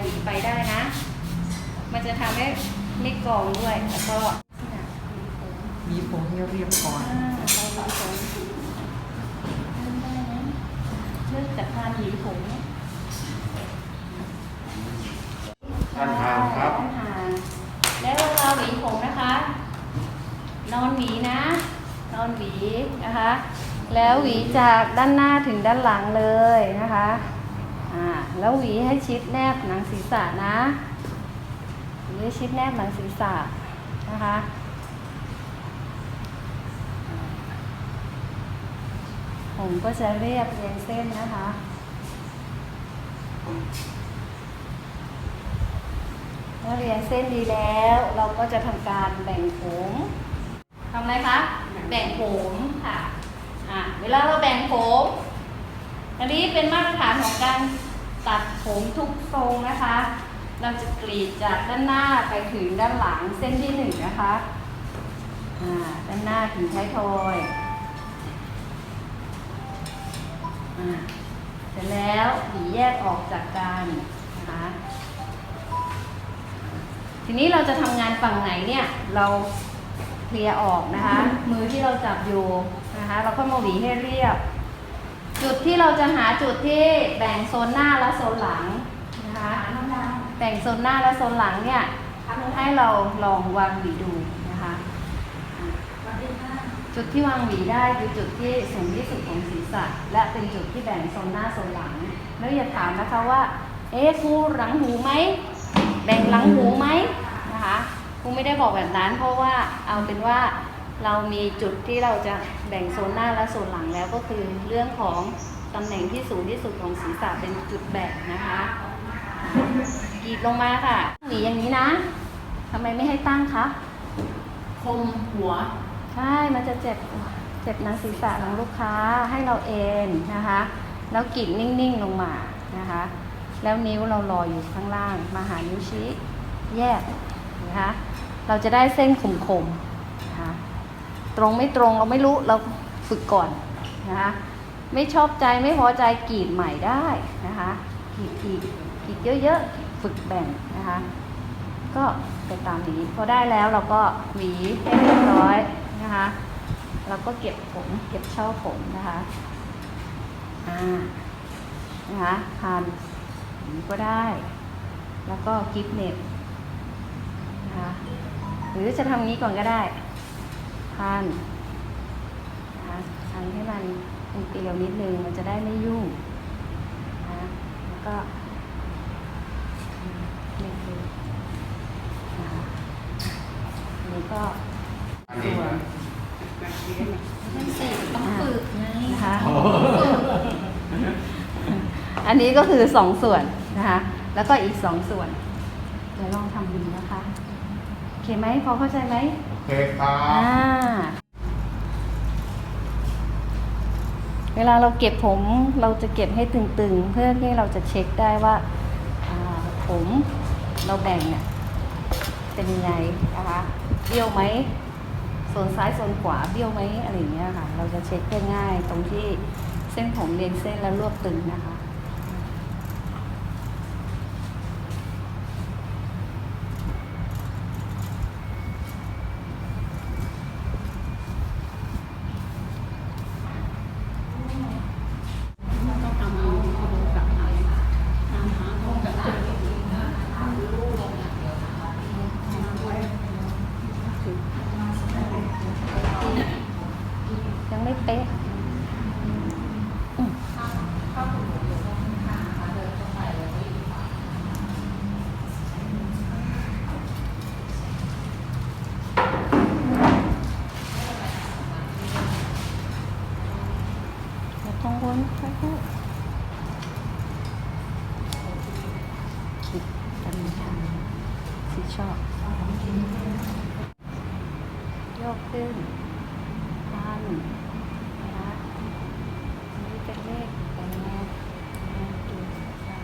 หวีไปได้นะ มันจะทำให้ไม่กองด้วยแล้วก็นี่นะหวีผมมีผมให้เรียบก่อนอ่าไปหวีผมเริ่มได้นะเริ่มจากการหวีผมท่านทางครับท่านทางแล้วเวลาหวีผมนะคะ นอนหวีนะ นอนหวีนะคะ แล้วหวีจากด้านหน้าถึงด้านหลังเลยนะคะ อ่าแล้วหวีให้ชิดแนบหนังศีรษะนะหวีให้ชิดแนบหนังศีรษะนะคะผมก็จะเรียบเรียงเส้นนะคะเมื่อเรียงเส้นดีแล้ว เราก็จะทำการแบ่งผมทำอะไรคะ แบ่งผมค่ะ อะเวลาเราแบ่งผม อันนี้เป็นมาตรฐานของการ ตัดผมทุกทรงนะคะ เราจะกรีดจากด้านหน้าไปถึงด้านหลังเส้นที่หนึ่งนะคะด้านหน้าถึงท้ายทอยอเสร็จแล้วหวีแยกออกจากกันนะคะทีนี้เราจะทำงานฝั่งไหนเนี่ยเราเคลียร์ออกนะคะ มือที่เราจับอยู่นะคะ เราก็มาหวีให้เรียบ จุดที่เราจะหาจุดที่แบ่งโซนหน้าและโซนหลังนะคะแบ่งโซนหน้าและโซนหลังเนี่ยให้เราลองวางหวีดูนะคะอะจุดที่วางหวีได้คือจุดที่สูงที่สุดของศีรษะ และเป็นจุดที่แบ่งโซนหน้าโซนหลัง แล้วอย่าถามนะคะว่า เอ๊ะครูหลังหูไหมแบ่งหลังหูไหมนะคะครูไม่ได้บอกแบบนั้น เพราะว่าเอาเป็นว่า เรามีจุดที่เราจะแบ่งโซนหน้าและโซนหลังแล้วก็คือเรื่องของตำแหน่งที่สูงที่สุดของศีรษะเป็นจุดแบ่งนะคะกรีดลงมาค่ะหวีอย่างนี้นะทำไมไม่ให้ตั้งคะคมหัว ใช่มันจะเจ็บเจ็บหนังศีรษะของลูกค้าให้เราเอนนะคะ แล้วกรีดนิ่งๆลงมานะคะ แล้วนิ้วเราลอยอยู่ข้างล่าง มาหานิ้วชี้แยกนะคะ เราจะได้เส้นคมๆนะคะ ตรงไม่ตรงเราไม่รู้เราฝึกก่อนนะคะไม่ชอบใจไม่พอใจกรีดใหม่ได้นะคะกรีดอีกกรีดเยอะๆฝึกแบ่งนะคะก็ไปตามนี้พอได้แล้วเราก็หวีให้เรียบร้อยนะคะเราก็เก็บผมเก็บช่อผมนะคะอ่านะคะพันนี้ก็ได้ แล้วก็กิฟเน็ตนะคะหรือจะทำนี้ก่อนก็ได้ พันนะคะพันให้มันเป็นเกลียวนิดนึงมันจะได้ไม่ยุ่งนะแล้วก็นี่คือนะนนี้ก็ส่วนนั่นสิต้องฝึกไงนะคะอันนี้ก็คือสองส่วนนะคะ แล้วก็อีกสองส่วนเดี๋ยวลองทำดูนะคะ โอเคไหมพอเข้าใจไหม เคครัอ่า บ เวลาเราเก็บผมเราจะเก็บให้ตึงๆ เพื่อที่เราจะเช็คได้ว่าอ่าผมเราแบ่งเนี่ยเป็นยังไงนะคะเบี้ยวไหมโซนซ้ายโซนขวาเบี้ยวไหมอะไรอย่างเงี้ยค่ะ เราจะเช็คได้ง่ายตรงที่เส้นผมเรียงเส้นแล้วรวบตึงนะคะ ต้องทำเอาดูกับหาทำหาของกับเจอ ยังไม่เป๊ะอืมเดี๋ยวต้องวนค่อยๆคิดกันทางที่ ชอบโยกขึ้น พันนะคะอันนี้เป็นเลขแปดนะดูได้ค่ะ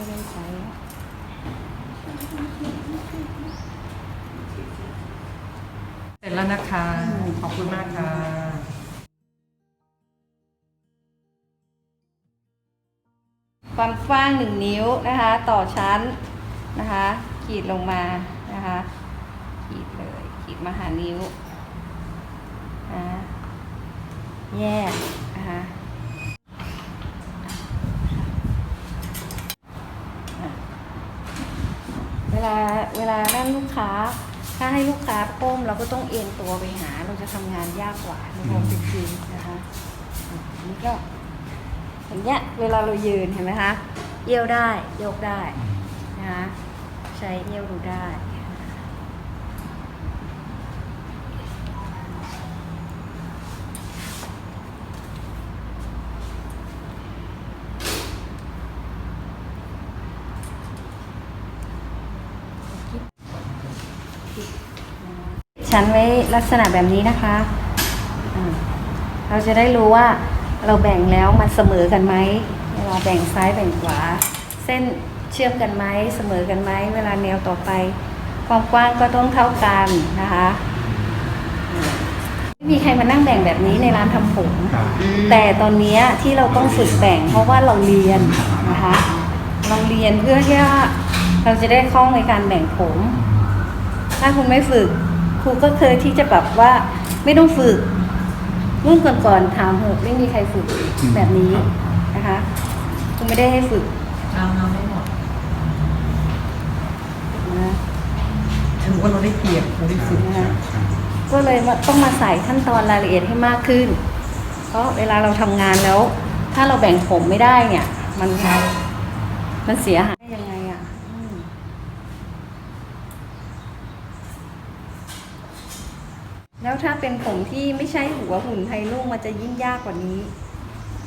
ไม่ได้ใช้เสร็จแล้วนะคะ ขอบคุณมากค่ะความกว้างหนึ่งนิ้วนะคะ ต่อชั้นนะคะ ขีดลงมานะคะ ขีดเลย ขีดมาหานิ้วนะแยกนะคะอะเวลา เวลานั่นลูกค้า ถ้าให้ลูกค้าก้มเราก็ต้องเอ็นตัวไปหา เราจะทำงานยากกว่าในความเป็นจริงนะคะอันนี้ก็อย่างเงี้ยเวลาเรายืนเห็นไหมคะเอี้ยวได้ยกได้นะคะใช้เอี้ยวดูได้ ชั้นไว้ลักษณะแบบนี้นะคะเราจะได้รู้ว่าเราแบ่งแล้วมันเสมอกันไหมเวลาแบ่งซ้ายแบ่งขวา เส้นเชื่อมกันไหมเสมอกันไหมเวลาแนวต่อไป ความกว้างก็ต้องเท่ากันนะคะไม่มีใครมานั่งแบ่งแบบนี้ในร้านทำผม แต่ตอนนี้ที่เราต้องฝึกแบ่งเพราะว่าเราเรียนนะคะเราเรียนเพื่อที่เราจะได้คล่องในการแบ่งผม ถ้าคุณไม่ฝึก ครูก็เคยที่จะแบบว่าไม่ต้องฝึกรุ่นก่อนๆถามเหอะไม่มีใครฝึกแบบนี้นะคะครูไม่ได้ให้ฝึกเอาเอาไม่หมดนะถือว่าเราได้เปรียบเราได้ฝึกนะคะก็เลยว่าต้องมาใส่ขั้นตอนรายละเอียดให้มากขึ้น เพราะเวลาเราทำงานแล้ว ถ้าเราแบ่งผมไม่ได้เนี่ย มันมันเสียหายยังไงอะอืม แล้วถ้าเป็นผมที่ไม่ใช่หัวหุ่นไทยลุ่งมันจะยิ่งยากกว่านี้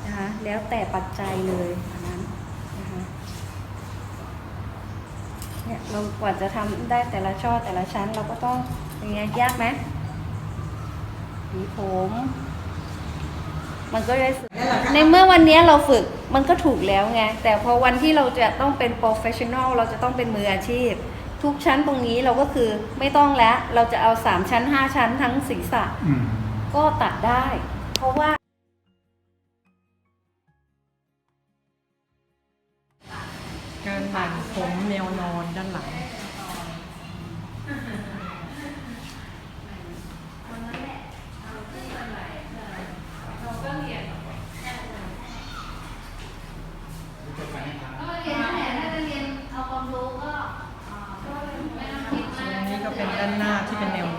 นะคะแล้วแต่ปัจจัยเลยอันนั้นนะคะเนี่ยเรากว่าจะทำได้แต่ละช่อแต่ละชั้นเราก็ต้องอย่างเงี้ยยากไหมหวีผม มันก็ได้ฝึกในเมื่อวันนี้เราฝึกมันก็ถูกแล้วไง แต่พอวันที่เราจะต้องเป็น professional เราจะต้องเป็นมืออาชีพ ทุกชั้นตรงนี้เราก็คือไม่ต้องแล้ว เราจะเอาสามชั้นห้าชั้นทั้งศีรษะอืมก็ตัดได้ เพราะว่า ด้